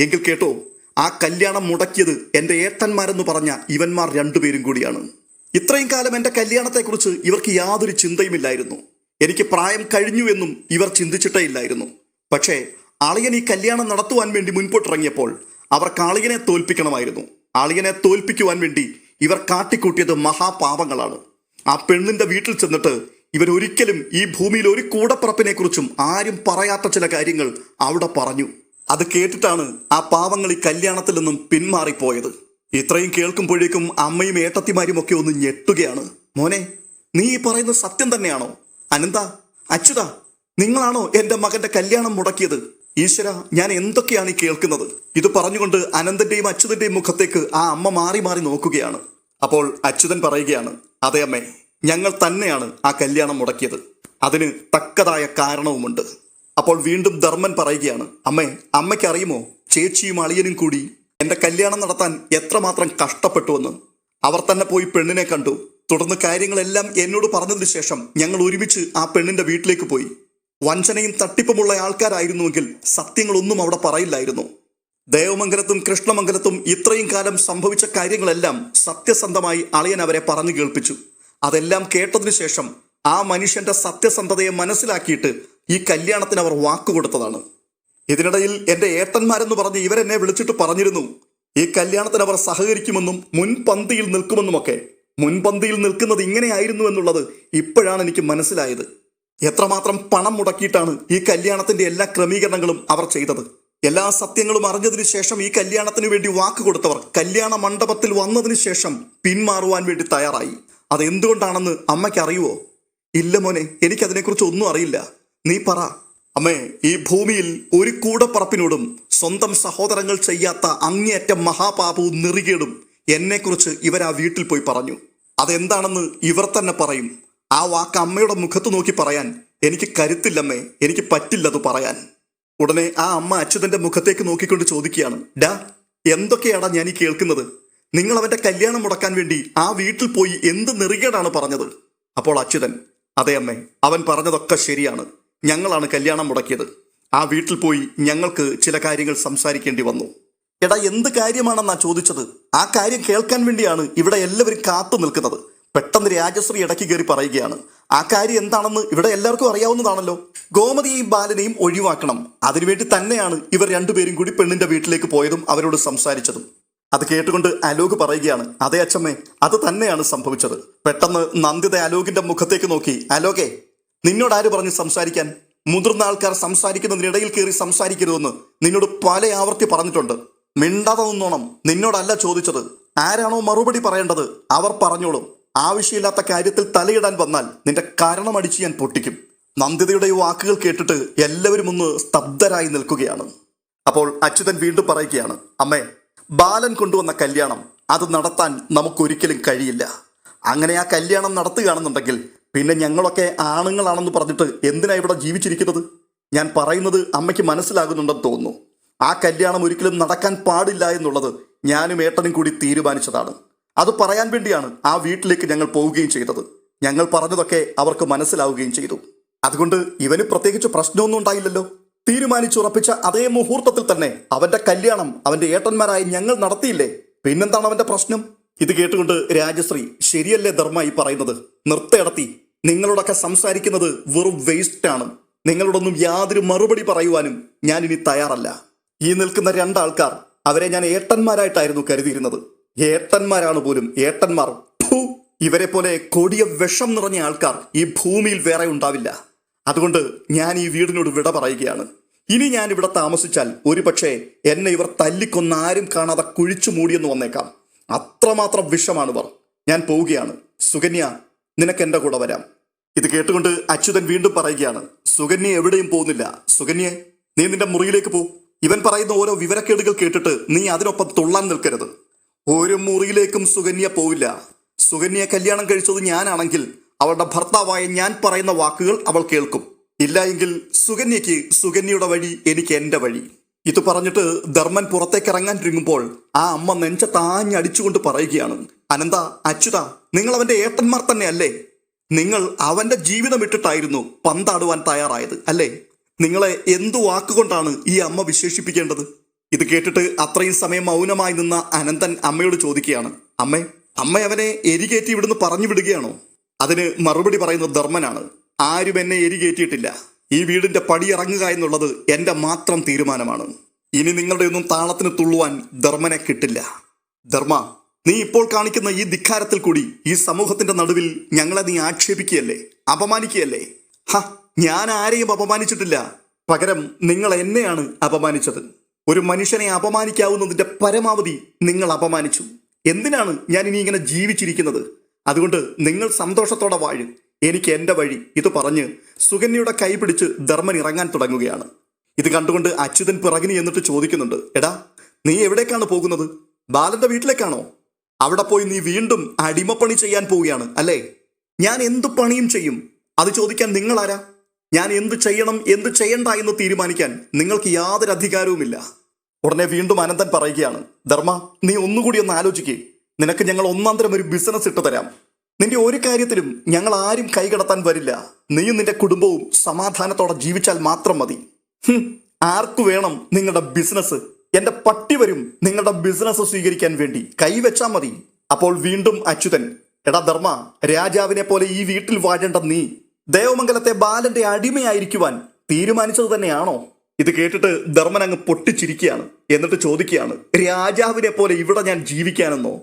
എങ്കിൽ കേട്ടോ ആ കല്യാണം മുടക്കിയത് എന്റെ ഏട്ടന്മാരെന്ന് പറഞ്ഞ ഇവന്മാർ രണ്ടുപേരും കൂടിയാണ്. ഇത്രയും കാലം എന്റെ കല്യാണത്തെക്കുറിച്ച് ഇവർക്ക് യാതൊരു ചിന്തയുമില്ലായിരുന്നു. എനിക്ക് പ്രായം കഴിഞ്ഞു എന്നും ഇവർ ചിന്തിച്ചിട്ടേ ഇല്ലായിരുന്നു. പക്ഷേ അളിയൻ ഈ കല്യാണം നടത്തുവാൻ വേണ്ടി മുൻപോട്ടിറങ്ങിയപ്പോൾ അവർക്ക് അളിയനെ തോൽപ്പിക്കണമായിരുന്നു. അളിയനെ തോൽപ്പിക്കുവാൻ വേണ്ടി ഇവർ കാട്ടിക്കൂട്ടിയത് മഹാപാപങ്ങളാണ് ആ പെണ്ണിന്റെ വീട്ടിൽ ചെന്നിട്ട് ഇവർ ഒരിക്കലും ഈ ഭൂമിയിൽ ഒരു കൂടപ്പിറപ്പിനെ കുറിച്ചും ആരും പറയാത്ത ചില കാര്യങ്ങൾ അവിടെ പറഞ്ഞു. അത് കേട്ടിട്ടാണ് ആ പാവങ്ങൾ ഈ കല്യാണത്തിൽ നിന്നും പിന്മാറിപ്പോയത്. ഇത്രയും കേൾക്കുമ്പോഴേക്കും അമ്മയും ഏട്ടത്തിമാരും ഒക്കെ ഒന്ന് ഞെട്ടുകയാണ്. മോനെ നീ ഈ പറയുന്ന സത്യം തന്നെയാണോ? അനന്ത അച്യുത നിങ്ങളാണോ എന്റെ മകന്റെ കല്യാണം മുടക്കിയത്? ഈശ്വര ഞാൻ എന്തൊക്കെയാണ് ഈ കേൾക്കുന്നത്? ഇത് പറഞ്ഞുകൊണ്ട് അനന്തന്റെയും അച്യുതന്റെയും മുഖത്തേക്ക് ആ അമ്മ മാറി മാറി നോക്കുകയാണ്. അപ്പോൾ അച്യുതൻ പറയുകയാണ് അതെ അമ്മേ ഞങ്ങൾ തന്നെയാണ് ആ കല്യാണം മുടക്കിയത്. അതിന് തക്കതായ കാരണവുമുണ്ട്. അപ്പോൾ വീണ്ടും ധർമ്മൻ പറയുകയാണ് അമ്മേ അമ്മയ്ക്ക് അറിയുമോ? ചേച്ചിയും അളിയനും കൂടി എന്റെ കല്യാണം നടത്താൻ എത്രമാത്രം കഷ്ടപ്പെട്ടുവെന്ന്. അവർ തന്നെ പോയി പെണ്ണിനെ കണ്ടു. തുടർന്ന് കാര്യങ്ങളെല്ലാം എന്നോട് പറഞ്ഞതിന് ശേഷം ഞങ്ങൾ ഒരുമിച്ച് ആ പെണ്ണിന്റെ വീട്ടിലേക്ക് പോയി. വഞ്ചനയും തട്ടിപ്പുമുള്ള ആൾക്കാരായിരുന്നുവെങ്കിൽ സത്യങ്ങളൊന്നും അവിടെ പറയില്ലായിരുന്നു. ദേവമംഗലത്തും കൃഷ്ണമംഗലത്തും ഇത്രയും കാലം സംഭവിച്ച കാര്യങ്ങളെല്ലാം സത്യസന്ധമായി അളിയൻ അവരെ പറഞ്ഞു കേൾപ്പിച്ചു. അതെല്ലാം കേട്ടതിനു ശേഷം ആ മനുഷ്യന്റെ സത്യസന്ധതയെ മനസ്സിലാക്കിയിട്ട് ഈ കല്യാണത്തിന് അവർ വാക്കുകൊടുത്തതാണ് ഇതിനിടയിൽ എന്റെ ഏട്ടന്മാരെന്ന് പറഞ്ഞ് ഇവരെന്നെ വിളിച്ചിട്ട് പറഞ്ഞിരുന്നു ഈ കല്യാണത്തിന് അവർ സഹകരിക്കുമെന്നും മുൻപന്തിയിൽ നിൽക്കുമെന്നുമൊക്കെ. മുൻപന്തിയിൽ നിൽക്കുന്നത് ഇങ്ങനെയായിരുന്നു എന്നുള്ളത് ഇപ്പോഴാണ് എനിക്ക് മനസ്സിലായത്. എത്രമാത്രം പണം മുടക്കിയിട്ടാണ് ഈ കല്യാണത്തിന്റെ എല്ലാ ക്രമീകരണങ്ങളും അവർ ചെയ്തത്. എല്ലാ സത്യങ്ങളും അറിഞ്ഞതിന് ശേഷം ഈ കല്യാണത്തിന് വേണ്ടി വാക്ക് കൊടുത്തവർ കല്യാണ മണ്ഡപത്തിൽ വന്നതിന് ശേഷം പിന്മാറുവാൻ വേണ്ടി തയ്യാറായി. അതെന്തുകൊണ്ടാണെന്ന് അമ്മയ്ക്ക് അറിയുവോ ഇല്ല മോനെ എനിക്കതിനെക്കുറിച്ച് ഒന്നും അറിയില്ല. നീ പറ. അമ്മേ ഈ ഭൂമിയിൽ ഒരു കൂടപ്പറപ്പിനോടും സ്വന്തം സഹോദരങ്ങൾ ചെയ്യാത്ത അങ്ങേയറ്റം മഹാപാപവും നെറികേടും എന്നെക്കുറിച്ച് ഇവർ ആ വീട്ടിൽ പോയി പറഞ്ഞു. അതെന്താണെന്ന് ഇവർ തന്നെ പറയും. ആ വാക്ക് അമ്മയുടെ മുഖത്ത് നോക്കി പറയാൻ എനിക്ക് കരുത്തില്ലമ്മേ എനിക്ക് പറ്റില്ല പറ്റില്ലത് പറയാൻ. ഉടനെ ആ അമ്മ അച്യുതന്റെ മുഖത്തേക്ക് നോക്കിക്കൊണ്ട് ചോദിക്കുകയാണ്. ഡാ എന്തൊക്കെയാടാ ഞാൻ ഈ കേൾക്കുന്നത്? നിങ്ങൾ അവന്റെ കല്യാണം മുടക്കാൻ വേണ്ടി ആ വീട്ടിൽ പോയി എന്ത് നെറികേടാണ് പറഞ്ഞത്? അപ്പോൾ അച്യുതൻ അതെ അമ്മേ അവൻ പറഞ്ഞതൊക്കെ ശരിയാണ്. ഞങ്ങളാണ് കല്യാണം മുടക്കിയത്. ആ വീട്ടിൽ പോയി ഞങ്ങൾക്ക് ചില കാര്യങ്ങൾ സംസാരിക്കേണ്ടി വന്നു. എടാ എന്ത് കാര്യമാണെന്നാ ചോദിച്ചത്? ആ കാര്യം കേൾക്കാൻ വേണ്ടിയാണ് ഇവിടെ എല്ലാവരും കാത്തു നിൽക്കുന്നത്. പെട്ടെന്ന് രാജശ്രീ ഇടയ്ക്ക് കയറി പറയുകയാണ്. ആ കാര്യം എന്താണെന്ന് ഇവിടെ എല്ലാവർക്കും അറിയാവുന്നതാണല്ലോ. ഗോമതിയെയും ബാലനെയും ഒഴിവാക്കണം. അതിനുവേണ്ടി തന്നെയാണ് ഇവർ രണ്ടുപേരും കൂടി പെണ്ണിന്റെ വീട്ടിലേക്ക് പോയതും അവരോട് സംസാരിച്ചതും. അത് കേട്ടുകൊണ്ട് അലോക് പറയുകയാണ് അതേ അച്ഛമ്മേ അത് തന്നെയാണ് സംഭവിച്ചത്. പെട്ടെന്ന് നന്ദിത അലോകിന്റെ മുഖത്തേക്ക് നോക്കി. അലോകെ നിന്നോട് ആര് പറഞ്ഞു സംസാരിക്കാൻ? മുതിർന്ന ആൾക്കാർ സംസാരിക്കുന്നതിനിടയിൽ കയറി സംസാരിക്കരുതെന്ന് നിന്നോട് പല ആവർത്തി പറഞ്ഞിട്ടുണ്ട്. മിണ്ടാതെ നിന്നോണം നിന്നോടല്ല ചോദിച്ചത്. ആരാണോ മറുപടി പറയേണ്ടത് അവർ പറഞ്ഞോളും. ആവശ്യമില്ലാത്ത കാര്യത്തിൽ തലയിടാൻ വന്നാൽ നിന്റെ കാരണമടിച്ച് ഞാൻ പൊട്ടിക്കും. നന്ദിതയുടെ വാക്കുകൾ കേട്ടിട്ട് എല്ലാവരും ഒന്ന് സ്തബ്ധരായി നിൽക്കുകയാണ്. അപ്പോൾ അച്യുതൻ വീണ്ടും പറയുകയാണ് അമ്മേ ബാലൻ കൊണ്ടുവന്ന കല്യാണം അത് നടത്താൻ നമുക്കൊരിക്കലും കഴിയില്ല. അങ്ങനെ ആ കല്യാണം നടത്തുകയാണെന്നുണ്ടെങ്കിൽ പിന്നെ ഞങ്ങളൊക്കെ ആണുങ്ങളാണെന്ന് പറഞ്ഞിട്ട് എന്തിനാ ഇവിടെ ജീവിച്ചിരിക്കുന്നത്? ഞാൻ പറയുന്നത് അമ്മയ്ക്ക് മനസ്സിലാകുന്നുണ്ടെന്ന് തോന്നുന്നു. ആ കല്യാണം ഒരിക്കലും നടക്കാൻ പാടില്ല എന്നുള്ളത് ഞാനും ഏട്ടനും കൂടി തീരുമാനിച്ചതാണ്. അത് പറയാൻ വേണ്ടിയാണ് ആ വീട്ടിലേക്ക് ഞങ്ങൾ പോവുകയും ചെയ്തത്. ഞങ്ങൾ പറഞ്ഞതൊക്കെ അവർക്ക് മനസ്സിലാവുകയും ചെയ്തു. അതുകൊണ്ട് ഇവന് പ്രത്യേകിച്ച് പ്രശ്നമൊന്നും ഉണ്ടായില്ലല്ലോ. തീരുമാനിച്ചുറപ്പിച്ച അതേ മുഹൂർത്തത്തിൽ തന്നെ അവന്റെ കല്യാണം അവന്റെ ഏട്ടന്മാരായി ഞങ്ങൾ നടത്തിയില്ലേ? പിന്നെന്താണ് അവന്റെ പ്രശ്നം? ഇത് കേട്ടുകൊണ്ട് രാജശ്രീ ശരിയല്ലേ ധർമ്മമായി പറയുന്നത്? നിർത്തയടത്തി നിങ്ങളോടൊക്കെ സംസാരിക്കുന്നത് വെറും വേസ്റ്റ് ആണ്. നിങ്ങളോടൊന്നും യാതൊരു മറുപടി പറയുവാനും ഞാൻ ഇനി തയ്യാറല്ല. ഈ നിൽക്കുന്ന രണ്ടാൾക്കാർ അവരെ ഞാൻ ഏട്ടന്മാരായിട്ടായിരുന്നു കരുതിയിരുന്നത്. ഏട്ടന്മാരാണ് പോലും ഏട്ടന്മാർ. ഇവരെ പോലെ കൊടിയ വിഷം നിറഞ്ഞ ആൾക്കാർ ഈ ഭൂമിയിൽ വേറെ ഉണ്ടാവില്ല. അതുകൊണ്ട് ഞാൻ ഈ വീടിനോട് വിട പറയുകയാണ്. ഇനി ഞാൻ ഇവിടെ താമസിച്ചാൽ ഒരുപക്ഷെ എന്നെ ഇവർ തല്ലിക്കൊന്ന് ആരും കാണാതെ കുഴിച്ചു മൂടിയെന്ന് വന്നേക്കാം. അത്രമാത്രം വിഷമാണ് ഇവർ. ഞാൻ പോവുകയാണ്. സുകന്യ നിനക്ക് എന്റെ കൂടെ വരാം. ഇത് കേട്ടുകൊണ്ട് അച്യുതൻ വീണ്ടും പറയുകയാണ്. സുകന്യ എവിടെയും പോകുന്നില്ല. സുകന്യെ നീ നിന്റെ മുറിയിലേക്ക് പോ. ഇവൻ പറയുന്ന ഓരോ വിവരക്കേടുകൾ കേട്ടിട്ട് നീ അതിനൊപ്പം തുള്ളാൻ നിൽക്കരുത്. ഒരു മുറിയിലേക്കും സുകന്യ പോവില്ല. സുകന്യയെ കല്യാണം കഴിച്ചത് ഞാനാണെങ്കിൽ അവളുടെ ഭർത്താവായ ഞാൻ പറയുന്ന വാക്കുകൾ അവൾ കേൾക്കും. ഇല്ല എങ്കിൽ സുകന്യയ്ക്ക് സുകന്യയുടെ വഴി എനിക്ക് എന്റെ വഴി. ഇത് പറഞ്ഞിട്ട് ധർമ്മൻ പുറത്തേക്ക് ഇറങ്ങാൻ ഒരുങ്ങുമ്പോൾ ആ അമ്മ നെഞ്ച താഞ്ഞടിച്ചുകൊണ്ട് പറയുകയാണ്. അനന്ത അച്യുത നിങ്ങൾ അവന്റെ ഏട്ടന്മാർ തന്നെ അല്ലേ നിങ്ങൾ അവന്റെ ജീവിതം ഇട്ടിട്ടായിരുന്നു പന്താടുവാൻ തയ്യാറായത് അല്ലേ? നിങ്ങളെ എന്തു വാക്കുകൊണ്ടാണ് ഈ അമ്മ വിശേഷിപ്പിക്കേണ്ടത്? ഇത് കേട്ടിട്ട് അത്രയും സമയം മൗനമായി നിന്ന അനന്തൻ അമ്മയോട് ചോദിക്കുകയാണ്. അമ്മേ അമ്മ അവനെ എരികേറ്റി ഇവിടുന്ന് പറഞ്ഞു വിടുകയാണോ? അതിന് മറുപടി പറയുന്നത് ധർമ്മനാണ്. ആരും എന്നെ എരികേറ്റിയിട്ടില്ല ഈ വീടിന്റെ പടി ഇറങ്ങുക എന്നുള്ളത് എന്റെ മാത്രം തീരുമാനമാണ്. ഇനി നിങ്ങളുടെ ഒന്നും താളത്തിന് തുള്ളുവാൻ ധർമ്മനെ കിട്ടില്ല. ധർമ്മ നീ ഇപ്പോൾ കാണിക്കുന്ന ഈ ധിക്കാരത്തിൽ കൂടി ഈ സമൂഹത്തിന്റെ നടുവിൽ ഞങ്ങളെ നീ ആക്ഷേപിക്കുകയല്ലേ? അപമാനിക്കുകയല്ലേ? ഹ ഞാൻ ആരെയും അപമാനിച്ചിട്ടില്ല. പകരം നിങ്ങൾ എന്നെയാണ് അപമാനിച്ചത്. ഒരു മനുഷ്യനെ അപമാനിക്കാവുന്നതിന്റെ പരമാവധി നിങ്ങൾ അപമാനിച്ചു. എന്തിനാണ് ഞാൻ ഇനി ഇങ്ങനെ ജീവിച്ചിരിക്കുന്നത്? അതുകൊണ്ട് നിങ്ങൾ സന്തോഷത്തോടെ വാഴും. എനിക്ക് എന്റെ വഴി ഇത് പറഞ്ഞ് സുകന്യയുടെ കൈ പിടിച്ച് ധർമ്മൻ ഇറങ്ങാൻ തുടങ്ങുകയാണ്. ഇത് കണ്ടുകൊണ്ട് അച്യുതൻ പിറകിനി എന്നിട്ട് ചോദിക്കുന്നുണ്ട് എടാ നീ എവിടേക്കാണ് പോകുന്നത്? ബാലന്റെ വീട്ടിലേക്കാണോ? അവിടെ പോയി നീ വീണ്ടും അടിമപ്പണി ചെയ്യാൻ പോവുകയാണ് അല്ലേ? ഞാൻ എന്ത് പണിയും ചെയ്യും? അത് ചോദിക്കാൻ നിങ്ങൾ ആരാ ഞാൻ എന്ത് ചെയ്യണം എന്ത് ചെയ്യണ്ട എന്ന് തീരുമാനിക്കാൻ നിങ്ങൾക്ക് യാതൊരു അധികാരവുമില്ല ഉടനെ വീണ്ടും അനന്തൻ പറയുകയാണ് ധർമ്മ നീ ഒന്നുകൂടി ഒന്ന് ആലോചിക്കേ. നിനക്ക് ഞങ്ങൾ ഒന്നാന്തരം തരം ഒരു ബിസിനസ് ഇട്ട് തരാം. നിന്റെ ഒരു കാര്യത്തിലും ഞങ്ങൾ ആരും കൈകടത്താൻ വരില്ല. നീയും നിന്റെ കുടുംബവും സമാധാനത്തോടെ ജീവിച്ചാൽ മാത്രം മതി. ആർക്കു വേണം നിങ്ങളുടെ ബിസിനസ് എന്റെ പട്ടി വരും നിങ്ങളുടെ ബിസിനസ് സ്വീകരിക്കാൻ വേണ്ടി. കൈവച്ചാൽ മതി. അപ്പോൾ വീണ്ടും അച്യുതൻ എടാ ധർമ്മ രാജാവിനെ പോലെ ഈ വീട്ടിൽ വാഴേണ്ട നീ. ദേവമംഗലത്തെ ബാലന്റെ അടിമയായിരിക്കുവാൻ തീരുമാനിച്ചത് തന്നെയാണോ? ഇത് കേട്ടിട്ട് ധർമ്മൻ അങ്ങ് പൊട്ടിച്ചിരിക്കുകയാണ്. എന്നിട്ട് ചോദിക്കുകയാണ് രാജാവിനെ പോലെ ഇവിടെ ഞാൻ ജീവിക്കാനെന്നോ?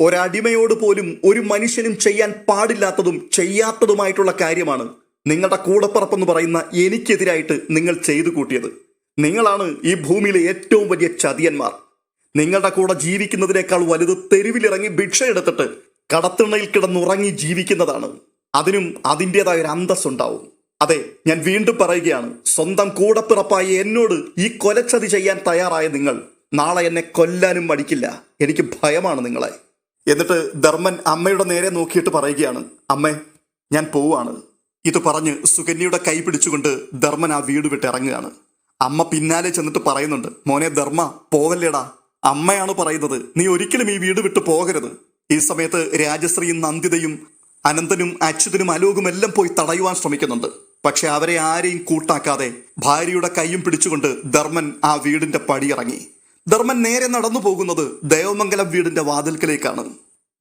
ഒരടിമയോട് പോലും ഒരു മനുഷ്യനും ചെയ്യാൻ പാടില്ലാത്തതും ചെയ്യാത്തതുമായിട്ടുള്ള കാര്യമാണ് നിങ്ങളുടെ കൂടപ്പറപ്പെന്ന് പറയുന്ന എനിക്കെതിരായിട്ട് നിങ്ങൾ ചെയ്തു കൂട്ടിയത്. നിങ്ങളാണ് ഈ ഭൂമിയിലെ ഏറ്റവും വലിയ ചതിയന്മാർ. നിങ്ങളുടെ കൂടെ ജീവിക്കുന്നതിനേക്കാൾ വലുത് തെരുവിലിറങ്ങി ഭിക്ഷ എടുത്തിട്ട് കടത്തിണ്ണയിൽ കിടന്നുറങ്ങി ജീവിക്കുന്നതാണ്. അതിനും അതിന്റെതായ ഒരു അന്തസ്സുണ്ടാവും. അതെ ഞാൻ വീണ്ടും പറയുകയാണ്. സ്വന്തം കൂടപ്പിറപ്പായ എന്നോട് ഈ കൊലച്ചതി ചെയ്യാൻ തയ്യാറായ നിങ്ങൾ നാളെ എന്നെ കൊല്ലാനും മടിക്കില്ല. എനിക്ക് ഭയമാണ് നിങ്ങളെ. എന്നിട്ട് ധർമ്മൻ അമ്മയുടെ നേരെ നോക്കിയിട്ട് പറയുകയാണ് അമ്മേ ഞാൻ പോവാണ്. ഇത് പറഞ്ഞ് സുകന്യയുടെ കൈ പിടിച്ചുകൊണ്ട് ധർമ്മൻ ആ വീട് വിട്ട് ഇറങ്ങുകയാണ്. അമ്മ പിന്നാലെ ചെന്നിട്ട് പറയുന്നുണ്ട് മോനെ ധർമ്മ പോവല്ലേടാ. അമ്മയാണ് പറയുന്നത് നീ ഒരിക്കലും ഈ വീട് വിട്ട് പോകരുത്. ഈ സമയത്ത് രാജശ്രീയും നന്ദിതയും അനന്തനും അച്യുതനും അലോകും എല്ലാം പോയി തടയുവാൻ ശ്രമിക്കുന്നുണ്ട്. പക്ഷെ അവരെ ആരെയും കൂട്ടാക്കാതെ ഭാര്യയുടെ കൈയും പിടിച്ചുകൊണ്ട് ധർമ്മൻ ആ വീടിന്റെ പടിയിറങ്ങി. ധർമ്മൻ നേരെ നടന്നു പോകുന്നത് ദേവമംഗലം വീടിന്റെ വാതിൽക്കലേക്കാണ്.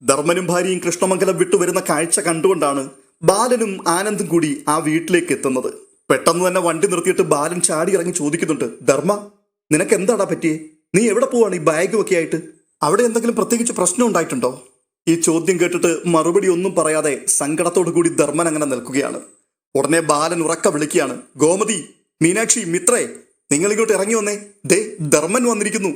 ധർമ്മനും ഭാര്യയും കൃഷ്ണമംഗലം വിട്ടുവരുന്ന കാഴ്ച കണ്ടുകൊണ്ടാണ് ബാലനും ആനന്ദും കൂടി ആ വീട്ടിലേക്ക് എത്തുന്നത്. പെട്ടെന്ന് തന്നെ വണ്ടി നിർത്തിയിട്ട് ബാലൻ ചാടി ഇറങ്ങി ചോദിക്കുന്നുണ്ട് ധർമ്മ നിനക്ക് എന്താടാ പറ്റിയേ? നീ എവിടെ പോവാണ് ഈ ബാഗ് ഒക്കെ ആയിട്ട്? അവിടെ എന്തെങ്കിലും പ്രത്യേകിച്ച് പ്രശ്നം ഉണ്ടായിട്ടുണ്ടോ? ഈ ചോദ്യം കേട്ടിട്ട് മറുപടി ഒന്നും പറയാതെ സങ്കടത്തോടു കൂടി ധർമ്മൻ അങ്ങനെ നിൽക്കുകയാണ്. ഉടനെ ബാലൻ ഉറക്ക വിളിക്കുകയാണ്. ഗോമതി മീനാക്ഷി മിത്രേ നിങ്ങൾ ഇങ്ങോട്ട് ഇറങ്ങി വന്നേ. ദേ ധർമ്മൻ വന്നിരിക്കുന്നു.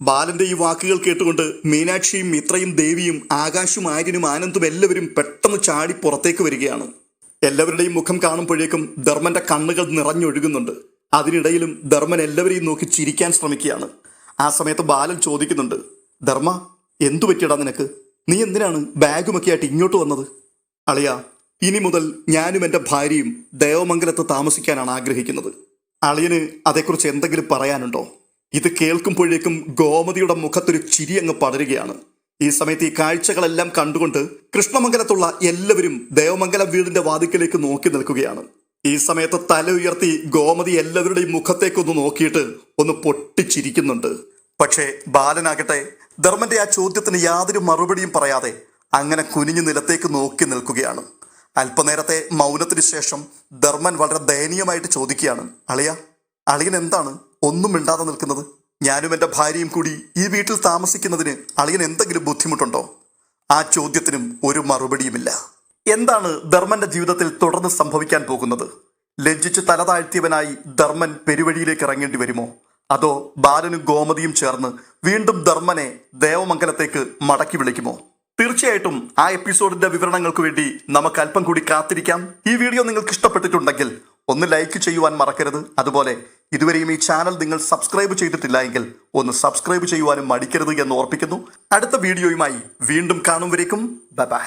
ബാലന്റെ ഈ വാക്കുകൾ കേട്ടുകൊണ്ട് മീനാക്ഷിയും മിത്രയും ദേവിയും ആകാശും ആര്യനും ആനന്ദും എല്ലാവരും പെട്ടെന്ന് ചാടി പുറത്തേക്ക് വരികയാണ്. എല്ലാവരുടെയും മുഖം കാണുമ്പോഴേക്കും ധർമ്മന്റെ കണ്ണുകൾ നിറഞ്ഞൊഴുകുന്നുണ്ട്. അതിനിടയിലും ധർമ്മൻ എല്ലാവരെയും നോക്കി ചിരിക്കാൻ ശ്രമിക്കുകയാണ്. ആ സമയത്ത് ബാലൻ ചോദിക്കുന്നുണ്ട് ധർമ്മ എന്തു പറ്റിയടാ നിനക്ക്? നീ എന്തിനാണ് ബാഗുമൊക്കെ ആയിട്ട് ഇങ്ങോട്ട് വന്നത്? അളിയ ഇനി മുതൽ ഞാനും എന്റെ ഭാര്യയും ദേവമംഗലത്ത് താമസിക്കാനാണ് ആഗ്രഹിക്കുന്നത്. അളിയന് അതേക്കുറിച്ച് എന്തെങ്കിലും പറയാനുണ്ടോ? ഇത് കേൾക്കുമ്പോഴേക്കും ഗോമതിയുടെ മുഖത്തൊരു ചിരി അങ്ങ് പടരുകയാണ്. ഈ സമയത്ത് ഈ കാഴ്ചകളെല്ലാം കണ്ടുകൊണ്ട് കൃഷ്ണമംഗലത്തുള്ള എല്ലാവരും ദേവമംഗലം വീടിന്റെ വാതിക്കലേക്ക് നോക്കി നിൽക്കുകയാണ്. ഈ സമയത്ത് തല ഉയർത്തി ഗോമതി എല്ലാവരുടെയും മുഖത്തേക്കൊന്ന് നോക്കിയിട്ട് ഒന്ന് പൊട്ടിച്ചിരിക്കുന്നുണ്ട്. പക്ഷേ ബാലനാകട്ടെ ധർമ്മന്റെ ആ ചോദ്യത്തിന് യാതൊരു മറുപടിയും പറയാതെ അങ്ങനെ കുനിഞ്ഞു നിലത്തേക്ക് നോക്കി നിൽക്കുകയാണ്. അല്പനേരത്തെ മൗനത്തിന് ശേഷം ധർമ്മൻ വളരെ ദയനീയമായിട്ട് ചോദിക്കുകയാണ് അളിയ അളിയൻ എന്താണ് ഒന്നും മിണ്ടാതെ നിൽക്കുന്നത്? ഞാനും എന്റെ ഭാര്യയും കൂടി ഈ വീട്ടിൽ താമസിക്കുന്നതിന് അളിയൻ എന്തെങ്കിലും ബുദ്ധിമുട്ടുണ്ടോ? ആ ചോദ്യത്തിനും ഒരു മറുപടിയുമില്ല. എന്താണ് ധർമ്മന്റെ ജീവിതത്തിൽ തുടർന്ന് സംഭവിക്കാൻ പോകുന്നത്? ലജ്ജിച്ച് തല താഴ്ത്തിയവനായി ധർമ്മൻ പെരുവഴിയിലേക്ക് ഇറങ്ങേണ്ടി വരുമോ? അതോ ബാലനും ഗോമതിയും ചേർന്ന് വീണ്ടും ധർമ്മനെ ദേവമംഗലത്തേക്ക് മടക്കി വിളിക്കുമോ? തീർച്ചയായിട്ടും ആ എപ്പിസോഡിന്റെ വിവരണങ്ങൾക്ക് വേണ്ടി നമുക്ക് അല്പം കൂടി കാത്തിരിക്കാം. ഈ വീഡിയോ നിങ്ങൾക്ക് ഇഷ്ടപ്പെട്ടിട്ടുണ്ടെങ്കിൽ ഒന്ന് ലൈക്ക് ചെയ്യുവാൻ മറക്കരുത്. അതുപോലെ ഇതുവരെയും ഈ ചാനൽ നിങ്ങൾ സബ്സ്ക്രൈബ് ചെയ്തിട്ടില്ല എങ്കിൽ ഒന്ന് സബ്സ്ക്രൈബ് ചെയ്യുവാനും മടിക്കരുത് എന്ന് ഓർപ്പിക്കുന്നു. അടുത്ത വീഡിയോയുമായി വീണ്ടും കാണും വരേക്കും. ബൈ